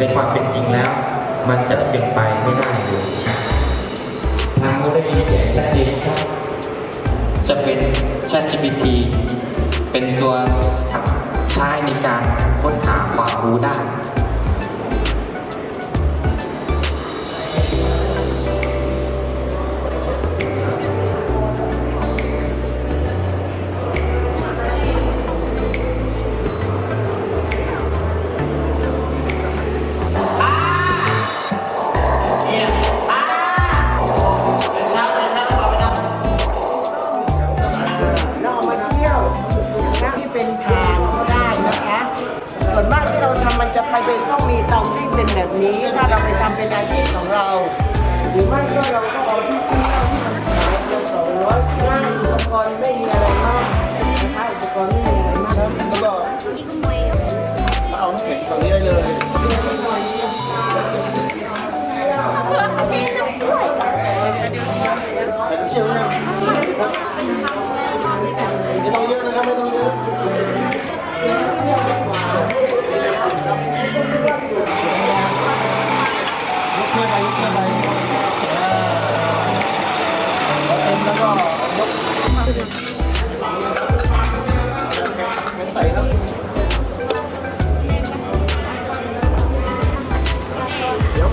ในความเป็นจริงแล้ว มันจะเป็นไปไม่ได้เลยทางได้ยินเสียงชัดเจนครับ จะเป็น ChatGPT เป็นตัวสับท้ายในการค้นหาความรู้ได้ เป็นต้องมีเตาที่เป็นแบบนี้ ถ้าเราไปทำเป็นอาชีพของเรา หรือไม่ก็เราก็เอาที่เที่ยวที่มันขายตัวสองร้อยง่าอุปกรณ์ไม่มีอะไรมากนะคะอุปกรณ์ไม่มีอะไรมากแล้วก็เอาน้ำแข็งฝั่งนี้ได้เลยใส่เชื่อมนะ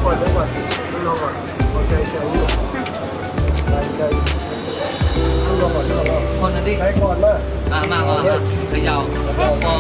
ก่อนเดี๋ยวก่อนรอก่อนโอเคใจอยู่ใจใจรอก่อนรอก่อนคนนั้นดิใช้ก่อนมาอะมามามาเขย่าอ๋อ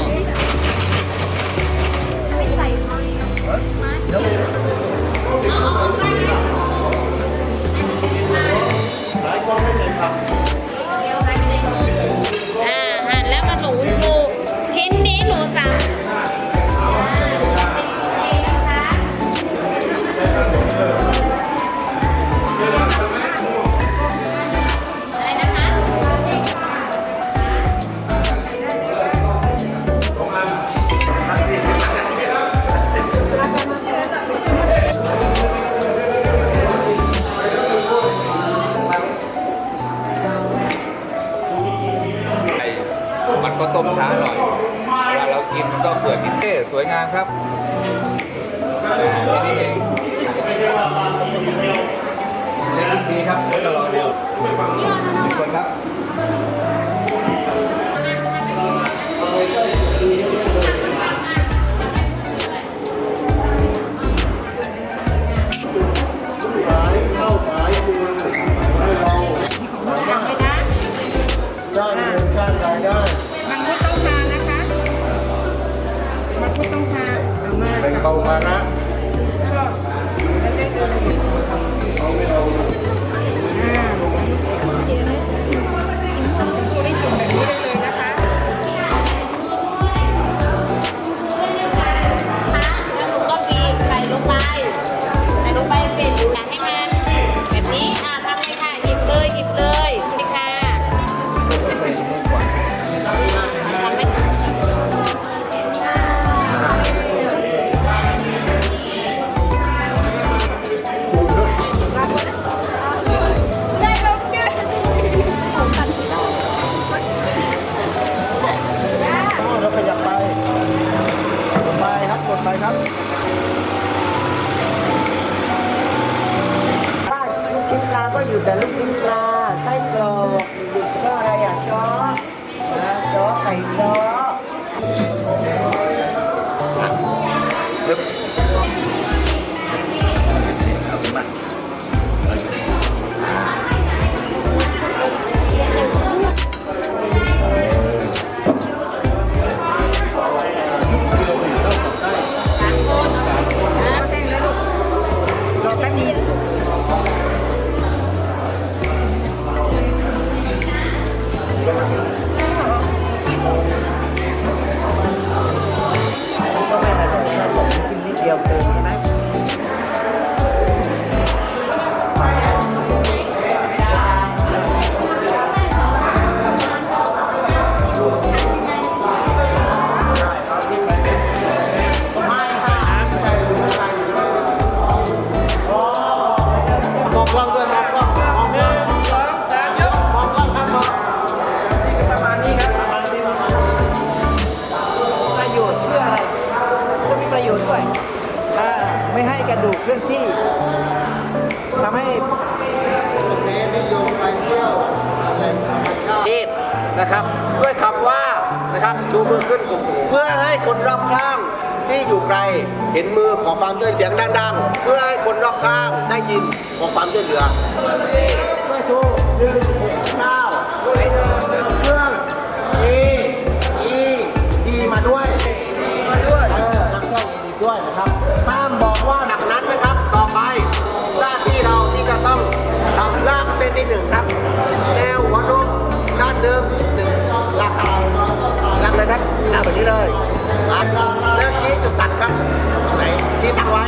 ก็ต้มช้าหน่อยเวลาเรากินก็เปลือกพิเศษสวยงามครับนี่เองเล่นดีครับเดี๋ยวจะรอดูมีคนครับ เก็อยู่แต่ลูกชิ้นปลาไส้ 기업들. เคลื่อนที่ทำให้น้นิยมไปเที่ยวแหล่งธรรมชาตินะครับ ด้วยคำว่านะครับชูมือขึ้นสูงๆเพื่อให้คนรอบข้างที่อยู่ไกลเห็นมือขอความช่วยเสียงดังๆ เพื่อให้คนรอบข้างได้ยินขอความช่วยเหลือ หนึ่งครับ แนวหัวนมด้านเดิมหนึ่งลากเอาลากเลยครับลากแบบนี้เลยอะแล้วชี้จุดตัดครับตรงไหนชี้ตัดไว้